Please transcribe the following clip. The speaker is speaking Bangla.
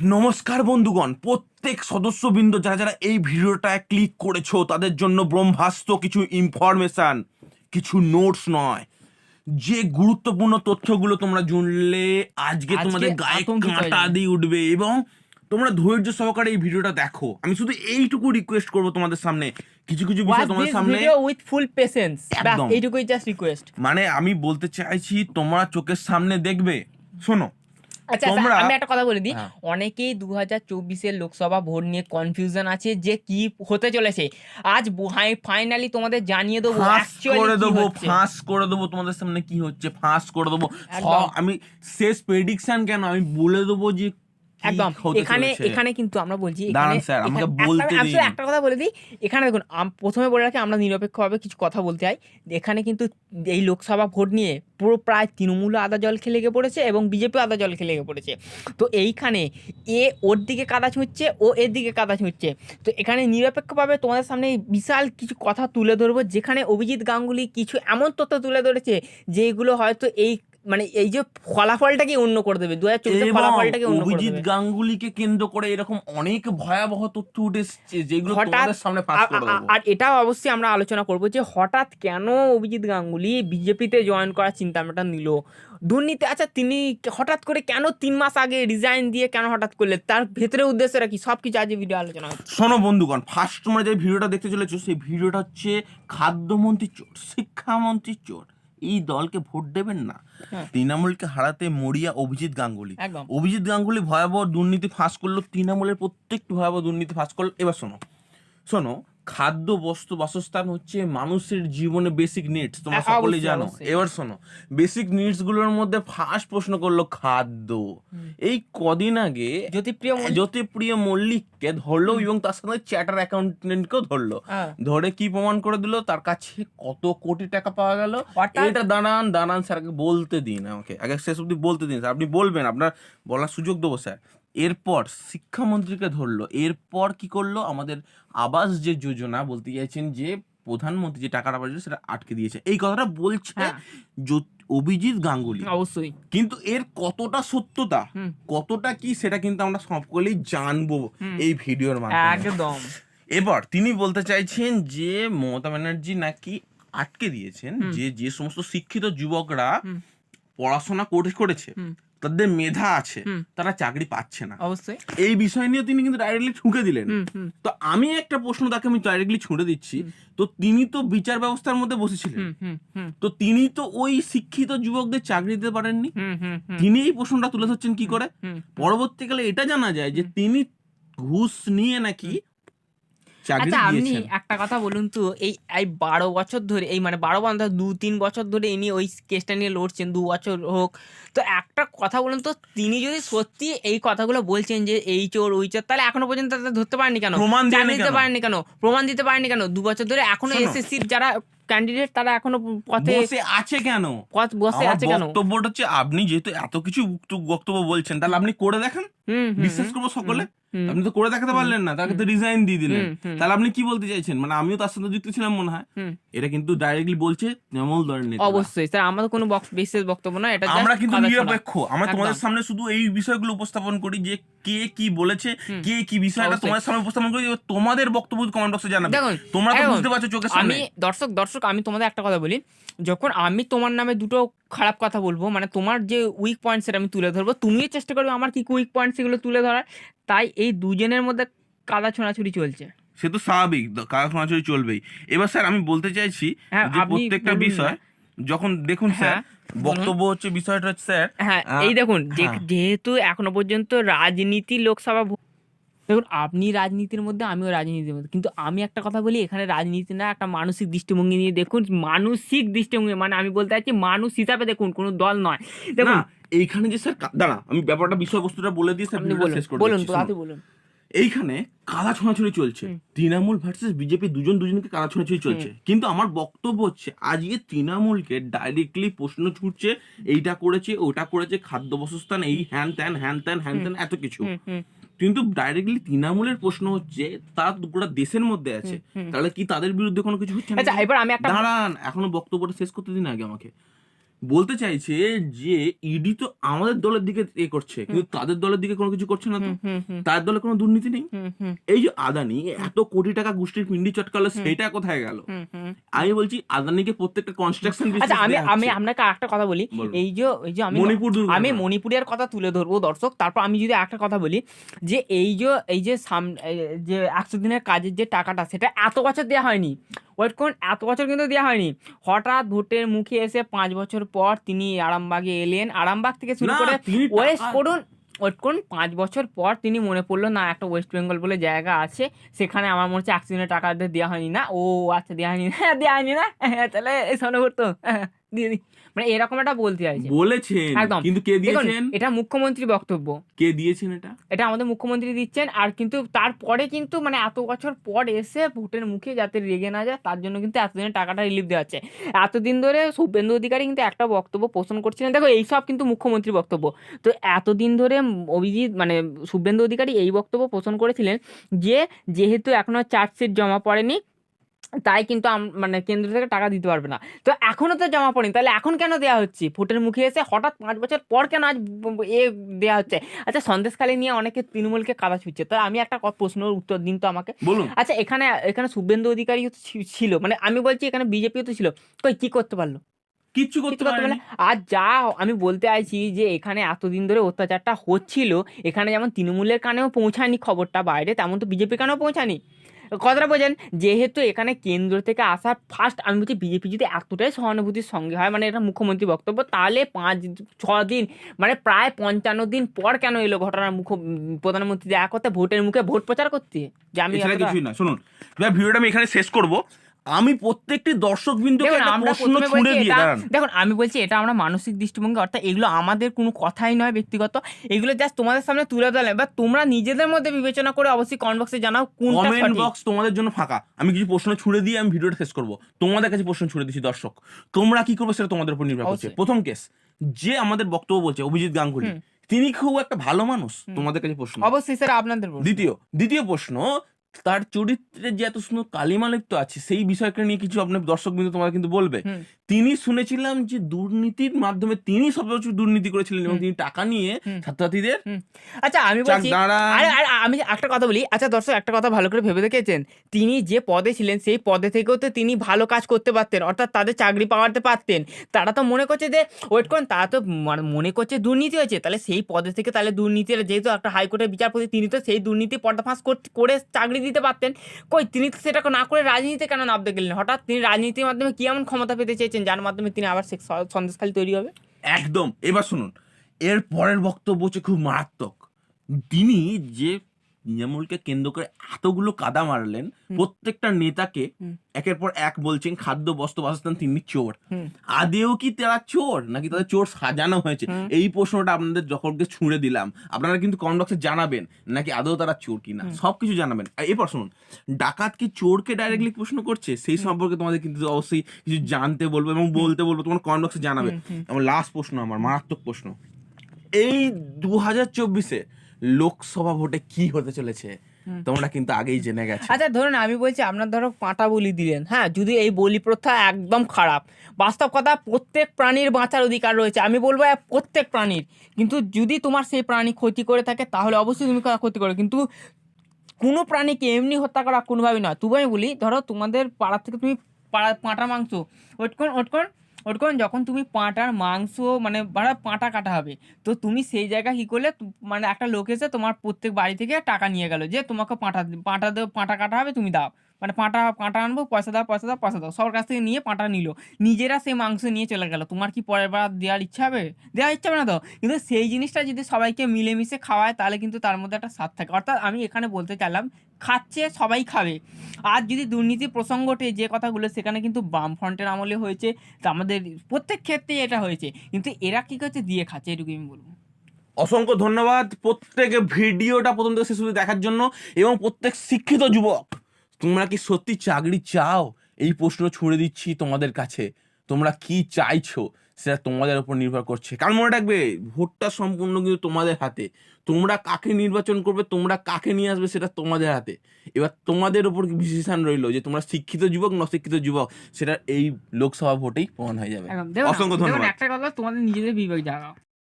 নমস্কার বন্ধুগণ প্রত্যেক সদস্যবৃন্দ যারা যারা এই ভিডিওটা ক্লিক করেছ তাদের জন্য ব্রহ্মাস্ত্র কিছু ইনফরমেশন কিছু নোটস নয়। যে গুরুত্বপূর্ণ তথ্যগুলো তোমরা জুনলে আজকে তোমাদের গায়ে কাঁটা দিয়ে উঠবে এবং তোমরা ধৈর্য সহকারে এই ভিডিওটা দেখো। আমি শুধু এইটুকু রিকোয়েস্ট করব তোমাদের সামনে। কিছু কিছু বিষয় তোমাদের সামনে উইথ ফুল পেশেন্স এইটুকুই জাস্ট রিকোয়েস্ট মানে আমি বলতে চাইছি তোমরা চোখের সামনে দেখবে? শোনো আচ্ছা আচ্ছা, আমি একটা কথা বলে দিই। হ্যাঁ। অনেকেই দু হাজার চব্বিশের লোকসভা ভোট নিয়ে কনফিউশন আছে যে কি হতে চলেছে। আজ ফাইনালি তোমাদের জানিয়ে দেবো করে দেবো ফাঁস করে দেবো তোমাদের সামনে কি হচ্ছে ফাঁস করে দেবো। আমি শেষ প্রেডিকশন কেন? আমি বলে দেবো যে একদম। এখানে এখানে কিন্তু আমরা বলছি। একটা কথা বলে দিই এখানে দেখুন প্রথমে বলে রাখি আমরা নিরপেক্ষভাবে কিছু কথা বলতে চাই। এখানে কিন্তু এই লোকসভা ভোট নিয়ে পুরো প্রায় তৃণমূল আদা জল খেলে লেগে পড়েছে এবং বিজেপি আদা জল খেলে লেগে পড়েছে। তো এইখানে এ ওর দিকে কাদা ছুঁচ্ছে ও এর দিকে কাদা ছুঁচ্ছে তো এখানে নিরপেক্ষভাবে তোমাদের সামনে বিশাল কিছু কথা তুলে ধরবো যেখানে অভিজিৎ গাঙ্গুলি কিছু এমন তথ্য তুলে ধরেছে যেগুলো হয়তো এই মানে এই যে ফলাফলটাকে অন্য করে দেবে দু হাজার চব্বিশের ফলাফলটাকে অন্য অভিজিৎ গাঙ্গুলিকে কেন্দ্র করে এরকম অনেক ভয়াবহ তথ্য উঠে এসছে যেগুলো তোমাদের সামনে করে আর এটাও অবশ্যই আমরা আলোচনা করব যে হঠাৎ কেন অভিজিৎ গাঙ্গুলি বিজেপিতে জয়েন করার চিন্তাভাবনাটা নিল? দুর্নীতি আচ্ছা তিনি হঠাৎ করে কেন তিন মাস আগে রিজাইন দিয়ে কেন হঠাৎ করলেন? তার ভেতরে উদ্দেশ্যটা কি? সব কিছু আজ ভিডিও আলোচনা হচ্ছে। শোনো বন্ধুগণ ফার্স্ট তোমরা যে ভিডিওটা দেখতে চলেছো সেই ভিডিওটা হচ্ছে খাদ্যমন্ত্রী চোর শিক্ষামন্ত্রী চোর। এই দলকে ভোট দেবেন না। হ্যাঁ। তৃণমূলকে হারাতে মরিয়া অভিজিৎ গাঙ্গুলি। অভিজিৎ গাঙ্গুলি ভয়াবহ দুর্নীতি ফাঁস করল তৃণমূলের প্রত্যেকটি ভয়াবহ দুর্নীতি ফাঁস করল। এবার শোনো শোনো খাদ্য বস্তু বাসস্থান হচ্ছে মানুষের জীবনে বেসিক নিডস তোমরা হ্যাঁ, সকলেই জানো। এবার শোনো বেসিক নিডসগুলোর মধ্যে ফার্স্ট প্রশ্ন করল খাদ্য। এই কদিন আগে জ্যোতিপ্রিয় জ্যোতিপ্রিয় মল্লিককে ধরলো এবং তার সাথে চ্যাটার অ্যাকাউন্টেন্টকেও ধরলো। হ্যাঁ। ধরে কি প্রমাণ করে দিল? তার কাছে কত কোটি টাকা পাওয়া গেল। এটা দাঁড়ান দাঁড়ান স্যারকে বলতে দিন আমাকে। আগে শেষ অব্দি বলতে দিন স্যার। আপনি বলবেন আপনার বলার সুযোগ দেবো স্যার। এরপর শিক্ষামন্ত্রীকে ধরলো। এরপর কি করল? আমাদের আবাস যে যোজনা বলতে চাইছেন যে প্রধানমন্ত্রী যে টাকাটা পাঠিয়েছে সেটা আটকে দিয়েছে। এই কথাটা বলছে হ্যাঁ। অভিজিৎ গাঙ্গুলি। অবশ্যই। কিন্তু এর কতটা সত্যতা কতটা কি সেটা কিন্তু আমরা সকলেই জানব এই ভিডিওর মাধ্যমে। একদম। এবার তিনি বলতে চাইছেন যে মমতা ব্যানার্জি নাকি আটকে দিয়েছেন যে যে সমস্ত শিক্ষিত যুবকরা পড়াশোনা করে করেছে। তাদের মেধা আছে তারা চাকরি পাচ্ছে না। অবশ্যই। এই বিষয় নিয়ে তিনি কিন্তু ডাইরেক্টলি ঠুকে দিলেন। তো আমি একটা প্রশ্ন তাকে আমি ডাইরেক্টলি ছুঁড়ে দিচ্ছি তো তিনি তো বিচার ব্যবস্থার মধ্যে বসেছিলেন। তো তিনি তো ওই শিক্ষিত যুবকদের চাকরি দিতে পারেননি। তিনি এই প্রশ্নটা তুলে ধরছেন কি করে? পরবর্তীকালে এটা জানা যায় যে তিনি ঘুষ নিয়ে নাকি চাকরি আচ্ছা আপনি একটা কথা বলুন তো এই এই বারো বছর ধরে এই মানে বারো বন্ধ দু তিন বছর ধরে ইনি ওই কেসটা নিয়ে লড়ছেন দু বছর হোক। তো একটা কথা বলুন তো তিনি যদি সত্যি এই কথাগুলো বলছেন যে এই চোর ওই চোর তাহলে এখনও পর্যন্ত তাদের ধরতে পারেনি কেন? প্রমাণ দিতে পারেনি কেন? প্রমাণ দিতে পারেনি কেন? দু বছর ধরে এখনও শোনো। এসএসসির যারা ক্যান্ডিডেট তারা এখনও পথে বসে আছে কেন? পথ বসে আছে কেন? বক্তব্যটা হচ্ছে আপনি যেহেতু এত কিছু বক্তব্য বলছেন তাহলে আপনি করে দেখান। বিশ্বাস করব সকলে? আপনি তো করে দেখাতে পারলেন না তাকে তো রিজাইন দিয়ে দিলেন। তাহলে আপনি কি বলতে চাইছেন? মানে আমিও তার সাথে যুক্ত ছিলাম মনে হয়। এটা কিন্তু ডাইরেক্টলি বলছে তৃণমূল দলের নেতা অবশ্যই। স্যার আমাদের কোনো বিশেষ বক্তব্য না এটা আমরা কিন্তু নিরপেক্ষ। আমরা তোমাদের সামনে শুধু এই বিষয়গুলো উপস্থাপন করি যে কে কি বলেছে কে কি বিষয়টা। তোমাদের সামনে উপস্থাপন করি তোমাদের বক্তব্য কমেন্ট বক্সে জানাবে। তোমরা তো বুঝতে পারছ চোখের সামনে। আমি দর্শক দর্শক আমি তোমাদের একটা কথা বলি। যখন আমি তোমার নামে দুটো খারাপ কথা বলব মানে তোমার যে উইক পয়েন্ট সেটা আমি তুলে ধরবো। তুমিও চেষ্টা করবে আমার কি উইক পয়েন্ট সেগুলো তুলে ধরার। তাই এই দুজনের মধ্যে কাদা ছোঁড়াছুড়ি চলছে। সে তো স্বাভাবিক কাদা খোঁচাখুচি চলবেই। এবার স্যার আমি বলতে চাইছি হ্যাঁ, যে প্রত্যেকটা বিষয় যখন দেখুন স্যার হ্যাঁ, বক্তব্য হচ্ছে বিষয়টা হচ্ছে স্যার হ্যাঁ এই দেখুন হ্যাঁ। যেহেতু এখনও পর্যন্ত রাজনীতি লোকসভা দেখুন আপনি রাজনীতির মধ্যে আমিও রাজনীতির মধ্যে। কিন্তু আমি একটা কথা বলি এখানে রাজনীতি না একটা মানসিক দৃষ্টিভঙ্গি নিয়ে দেখুন মানসিক দৃষ্টিভঙ্গি মানে আমি বলতে চাইছি মানুষ হিসাবে দেখুন কোনো দল নয়। দেখুন এইখানে যে স্যার দাঁড়া আমি ব্যাপারটা বিষয়বস্তুটা বলে দিয়ে স্যার বলুন বলুন এইখানে কাদা ছোঁড়াছুড়ি চলছে। তৃণমূল ভার্সেস বিজেপি দুজন দুজনকে কাদা ছোঁড়াছুড়ি চলছে। কিন্তু আমার বক্তব্য হচ্ছে আজকে তৃণমূলকে ডাইরেক্টলি প্রশ্ন ছুটছে এইটা করেছে ওটা করেছে খাদ্য বাসস্থান এই হ্যান ত্যান হ্যান ত্যান হ্যান ত্যান এত কিছু। কিন্তু ডাইরেক্টলি তৃণমূলের প্রশ্ন হচ্ছে তারা গোটা দেশের মধ্যে আছে। তাহলে কি তাদের বিরুদ্ধে কোনো কিছু হচ্ছে না আচ্ছা এবার আমি দাঁড়ান এখনও বক্তব্যটা শেষ করতে দিন আগে আমাকে। বলতে চাইছে যে ইডি তো আমাদের দলের দিকে এ করছে কিন্তু তাদের দলের দিকে কোনো কিছু করছে না তো। তার দলে কোনো দুর্নীতি নেই? এই যে আদানি এত কোটি টাকা গোষ্ঠীর পিন্ডি চটকালো সেটা কোথায় গেল। আমি বলছি আদানিকে প্রত্যেকটা কনস্ট্রাকশন আচ্ছা আমি আমি আপনাকে একটা কথা বলি। এই যে এই যে আমি মণিপুর। আমি মণিপুরের কথা তুলে ধরবো দর্শক। তারপর আমি যদি একটা কথা বলি যে এই যে এই যে সাম যে একশো দিনের কাজের যে টাকাটা সেটা এত বছর দেওয়া হয়নি। ওয়েট করুন এত বছর কিন্তু দেওয়া হয়নি। হঠাৎ ভোটের মুখে এসে পাঁচ বছর পর তিনি আরামবাগে এলেন। আরামবাগ থেকে শুরু করে ওয়েস্ট করুন ওয়েট করুন পাঁচ বছর পর তিনি মনে পড়ল না একটা ওয়েস্ট বেঙ্গল বলে জায়গা আছে সেখানে আমার মনে হচ্ছে অ্যাক্সিডেন্টের টাকা দেওয়া হয়নি। না ও আচ্ছা দেওয়া হয়নি। না দেওয়া হয়নি না? হ্যাঁ তাহলে এই সামনে করতো দিয়ে দিই। মানে এরকম একটা বলতে চাইছে। বলেছেন। একদম। কিন্তু কে দিয়েছেন? এটা মুখ্যমন্ত্রীর বক্তব্য। কে দিয়েছেন এটা? এটা আমাদের মুখ্যমন্ত্রী দিচ্ছেন আর কিন্তু তারপরে কিন্তু মানে এত বছর পর এসে ভোটের মুখে যাতে রেগে না যায় তার জন্য কিন্তু এতদিনের টাকাটা রিলিফ দেওয়া হচ্ছে। এতদিন ধরে শুভেন্দু অধিকারী কিন্তু একটা বক্তব্য পোষণ করছিলেন। দেখো এইসব কিন্তু মুখ্যমন্ত্রীর বক্তব্য। তো এতদিন ধরে অভিজিৎ মানে শুভেন্দু অধিকারী এই বক্তব্য পোষণ করেছিলেন যে যেহেতু এখনও চার্জশিট জমা পড়েনি তাই কিন্তু আম- মানে কেন্দ্র থেকে টাকা দিতে পারবে না। তো এখনও তো জমা পড়েনি। তাহলে এখন কেন দেওয়া হচ্ছে? ভোটের মুখে এসে হঠাৎ পাঁচ বছর পর কেন আজ এ দেওয়া হচ্ছে? আচ্ছা সন্দেশখালী নিয়ে অনেকে তৃণমূলকে কাদা ছুটছে তো আমি একটা প্রশ্নের উত্তর দিন তো আমাকে। বলুন। আচ্ছা এখানে এখানে শুভেন্দু অধিকারী তো ছিল। মানে আমি বলছি এখানে বিজেপিও তো ছিল। কই কি করতে পারল? কিচ্ছু করতে কিছু করতে পারেনি। পারলে? আর যা আমি বলতে চাইছি যে এখানে এতদিন ধরে অত্যাচারটা হচ্ছিল এখানে যেমন তৃণমূলের কানেও পৌঁছায়নি খবরটা বাইরে তেমন তো বিজেপির কানেও পৌঁছায়নি। কথাটা বোঝেন যেহেতু এখানে কেন্দ্র থেকে আসা ফার্স্ট আমি বলছি বিজেপি যদি এতটাই সহানুভূতির সঙ্গে হয় মানে এটা মুখ্যমন্ত্রী বক্তব্য তাহলে পাঁচ ছ দিন মানে প্রায় পঞ্চান্ন দিন পর কেন এলো ঘটনার মুখ্য প্রধানমন্ত্রী দেখা করতে ভোটের মুখে ভোট প্রচার করতে? যে আমি কিছুই না। শুনুন ভিডিওটা আমি এখানে শেষ করব। আমি প্রত্যেকটি দর্শক বিন্দুকে প্রশ্ন ছুড়ে দিয়ে দেখুন আমি বলছি এটা আমরা মানসিক দৃষ্টিভঙ্গি অর্থাৎ এগুলো আমাদের কোনো কথাই নয় ব্যক্তিগত। এগুলো জাস্ট তোমাদের সামনে তুলে ধরলাম। এবার তোমরা নিজেদের মধ্যে বিবেচনা করে অবশ্যই কমেন্ট বক্সে জানাও কোনটা কমেন্ট বক্স তোমাদের জন্য ফাঁকা। আমি কিছু প্রশ্ন ছুড়ে দিয়ে আমি ভিডিওটা শেষ করব। তোমাদের কাছে প্রশ্ন ছুড়ে দিচ্ছি দর্শক। তোমরা কি করবে সেটা তোমাদের উপর নির্ভর করছে। প্রথম কেস যে আমাদের বক্তব্য বলছে অভিজিৎ গাঙ্গুলি তিনি খুব একটা ভালো মানুষ তোমাদের কাছে প্রশ্ন। অবশ্যই স্যার আপনাদের দ্বিতীয় দ্বিতীয় প্রশ্ন তার চরিত্রে যে এত সুন্দর কালিমালিপ্ত আছে সেই বিষয়কে নিয়ে কিছু আপনার দর্শক বিন্দু তোমরা কিন্তু বলবে। তিনি শুনেছিলাম যে দুর্নীতির মাধ্যমে তিনি সবচেয়ে দুর্নীতি করেছিলেন এবং তিনি টাকা নিয়ে ছাত্রছাত্রীদের আচ্ছা আমি বলছি আমি একটা কথা বলি। আচ্ছা দর্শক একটা কথা ভালো করে ভেবে দেখেছেন। তিনি যে পদে ছিলেন সেই পদে থেকেও তো তিনি ভালো কাজ করতে পারতেন অর্থাৎ তাদের চাকরি পাওয়াতে পারতেন। তারা তো মনে করছে যে ওয়েট করুন তারা তো মানে মনে করছে দুর্নীতি হয়েছে। তাহলে সেই পদে থেকে তাহলে দুর্নীতি যেহেতু একটা হাইকোর্টের বিচারপতি তিনি তো সেই দুর্নীতি পর্দাফাঁস করে চাকরি দিতে পারতেন। কই, তিনি সেটা না করে রাজনীতিতে কেন নামতে গেলেন? হঠাৎ তিনি রাজনীতির মাধ্যমে কি এমন ক্ষমতা পেতে চেয়েছেন, যার মাধ্যমে তিনি আবার সন্দেশখালী তৈরি হবে? একদম। এবার শুনুন, এর পরের বক্তব্য হচ্ছে খুব মারাত্মক। তিনি যে তৃণমূলকে কেন্দ্র করে এতগুলো কাদা মারলেন প্রত্যেকটা নেতাকে একের পর এক বলছেন খাদ্য বস্ত্র বাসস্থান তিনি চোর। আদেও কি তারা চোর? নাকি তাদের চোর সাজানো হয়েছে? এই প্রশ্নটা আপনাদের যখনকে ছুঁড়ে দিলাম আপনারা কিন্তু কমেন্ট বক্সে জানাবেন নাকি আদৌ তারা চোর কিনা? সবকিছু জানাবেন। এরপর শুনুন ডাকাত কি চোরকে ডাইরেক্টলি প্রশ্ন করছে? সেই সম্পর্কে তোমাদের কিন্তু অবশ্যই কিছু জানতে বলব এবং বলতে বলব তোমার কমেন্ট বক্সে জানাবে। এবং লাস্ট প্রশ্ন আমার মারাত্মক প্রশ্ন। এই দু হাজার চব্বিশে লোকসভা ভোটে কি হতে চলেছে তোমরা কিন্তু আগেই জেনে গেছো। আচ্ছা ধরুন আমি বলছি আপনার ধরো পাঁটা বলি দিলেন হ্যাঁ যদি এই বলি প্রথা একদম খারাপ বাস্তব কথা প্রত্যেক প্রাণীর বাঁচার অধিকার রয়েছে আমি বলব প্রত্যেক প্রাণীর কিন্তু যদি তোমার সেই প্রাণী ক্ষতি করে থাকে তাহলে অবশ্যই তুমি ক্ষতি করো কিন্তু কোনো প্রাণীকে এমনি হত্যা করা কোনোভাবেই নয়। তবু আমি বলি ধরো তোমাদের পাড়া থেকে তুমি পাড়া পাঁটার মাংস ওটকন ওটকন ওটকন যখন তুমি পাঁটার মাংস মানে পাঁটা কাটা হবে, তো তুমি সেই জায়গা কী করলে মানে একটা লোক এসে তোমার প্রত্যেক বাড়ি থেকে টাকা নিয়ে গেলো যে তোমাকে পাঁটা পাঁটা পাঁটা কাটা হবে তুমি দাও। মানে পাঁটা পাঁটা আনব, পয়সা দাও পয়সা দাও পয়সা দাও। সবার কাছ থেকে নিয়ে পাঁটা নিল। নিজেরা সেই মাংস নিয়ে চলে গেল। তোমার কি পরের বার দেওয়ার ইচ্ছা হবে? দেওয়ার ইচ্ছা হবে না তো? কিন্তু সেই জিনিসটা যদি সবাইকে মিলেমিশে খাওয়ায়, তাহলে কিন্তু তার মধ্যে একটা স্বাদ থাকে। অর্থাৎ আমি এখানে বলতে চাইলাম, খাচ্ছে, সবাই খাবে। আর যদি দুর্নীতি প্রসঙ্গ ওঠে, যে কথাগুলো, সেখানে কিন্তু বামফ্রন্টের আমলে হয়েছে। তা আমাদের প্রত্যেক ক্ষেত্রেই এটা হয়েছে। কিন্তু এরা কী করছে? দিয়ে খাচ্ছে। এটুকু আমি বলব। অসংখ্য ধন্যবাদ প্রত্যেকে ভিডিওটা প্রথম থেকে শেষ দেখার জন্য এবং প্রত্যেক শিক্ষিত যুবক। তোমরা কি সত্যি চাকরি চাও? এই প্রশ্ন ছুড়ে দিচ্ছি তোমাদের কাছে। তোমরা কি চাইছো? সেটা তোমাদের উপর নির্ভর করছে। কারণ মনে রাখবে? ভোটটা সম্পূর্ণ কিন্তু তোমাদের হাতে। তোমরা কাকে নির্বাচন করবে তোমরা কাকে নিয়ে আসবে সেটা তোমাদের হাতে। এবার তোমাদের উপর ডিসিশন রইল যে তোমরা শিক্ষিত যুবক না শিক্ষিত যুবক সেটা এই লোকসভা ভোটেই প্রমাণ হয়ে যাবে। অসংখ্য ধন্যবাদ। একটা কথা তোমাদের নিজেদের বিবেক জাগাও